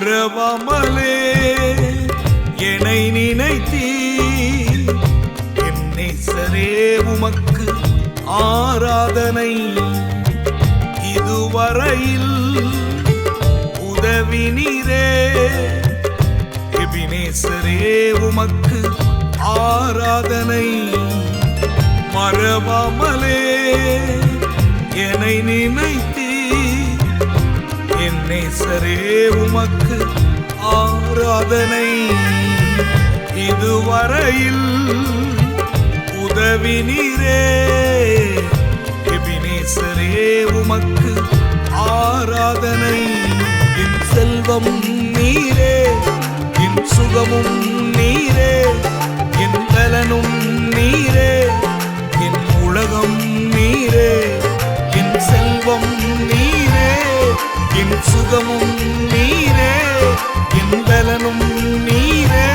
மறவாமலே. என்னை நினைத்தீ என்னை சரே உமக்கு ஆராதனை. இதுவரையில் உதவி நீரே. எபினேசரே உமக்கு ஆராதனை. மறவாமலே. என்னை நினைத்தீ என்னை உமக்கு ஆராதனை. இதுவரையில் உதவி நீரே. எபினேசரே உமக்கு ஆராதனை. என் செல்வம் நீரே என் சுகமும் நீரே என் பலனும் நீரே என் உலகம் நீரே என் செல்வம் நீரே. என் சுகமும் நீரே என் பலனும் நீரே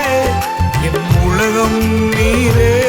என் உலகம் நீரே.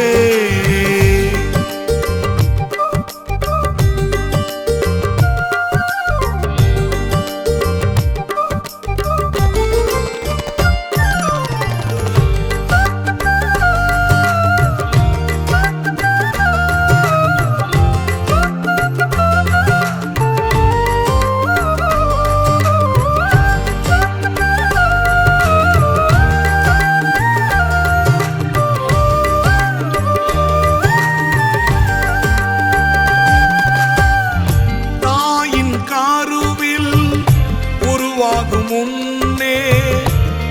உருவாகும் முன்னே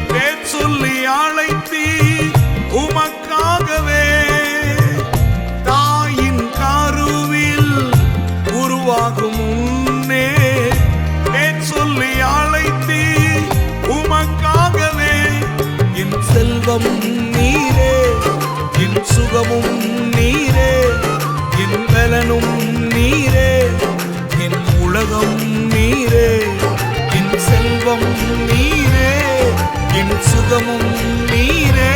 பேர் சொல்லி அழைத்தி உமக்காகவே. தாயின் கருவில் உருவாகும் முன்னே பேர் சொல்லி அழைத்தி உமக்காகவே. என் செல்வம் நீரே என் சுகமும் நீரே. செல்வம் நீரே. என் சுகமும் நீரே.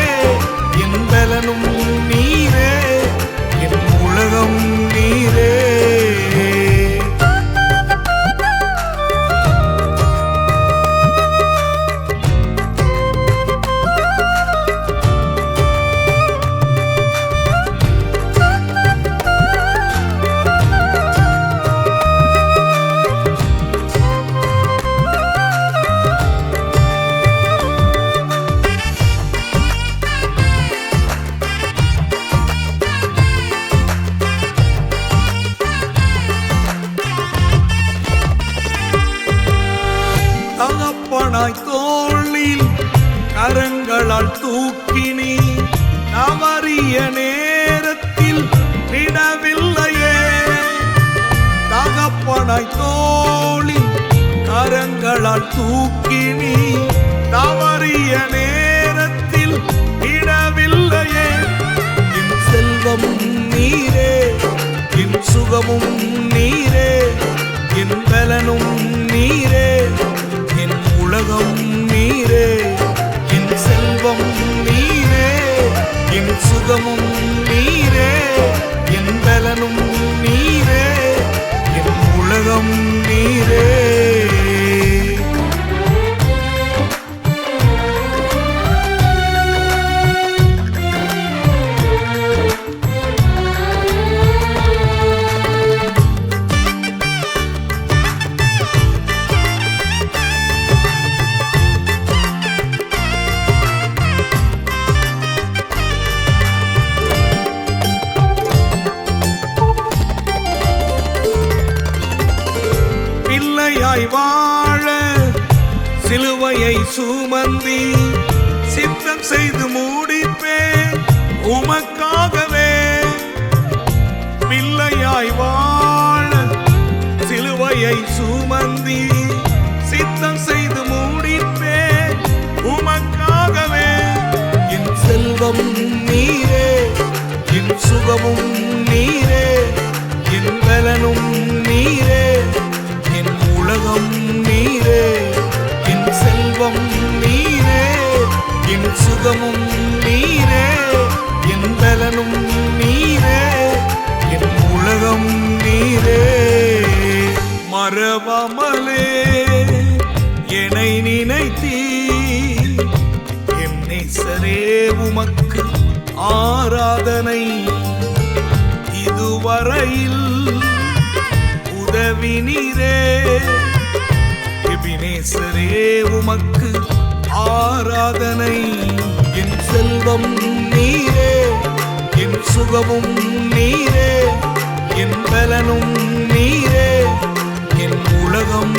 நாள் தூக்கினி தவறிய நேரத்தில் விடவில்லையே. தகப்பனாய் தோளில் கரங்களால் தூக்கினி தவறிய நேரத்தில் விடவில்லையே. என் செல்வம் நீரே என் சுகமும் நீரே என் பலனும் நீ நீரே. பிள்ளையாய் வாழ சிலுவையை சுமந்தி சித்தம் செய்து மூடிப்பேன் உமக்காகவே. பிள்ளையாய் வாழ சிலுவையை சுமந்தி சித்தம் செய்து மூடிப்பேன் உமக்காகவே. என் செல்வம் நீரே என் சுகமும் நீரே என் பலனும் உலகம் நீரே என் செல்வம் நீரே என் சுகமும் நீரே என் பலனும் நீரே என் உலகம் நீரே. மரபமலே என்னை நினைத்தீ உமக்கு ஆராதனை. இதுவரையில் உதவி நீரே. எபினேசரே உமக்கு ஆராதனை. என் செல்வம் நீரே என் சுகமும் நீரே என் பலனும் நீரே என் உலகம்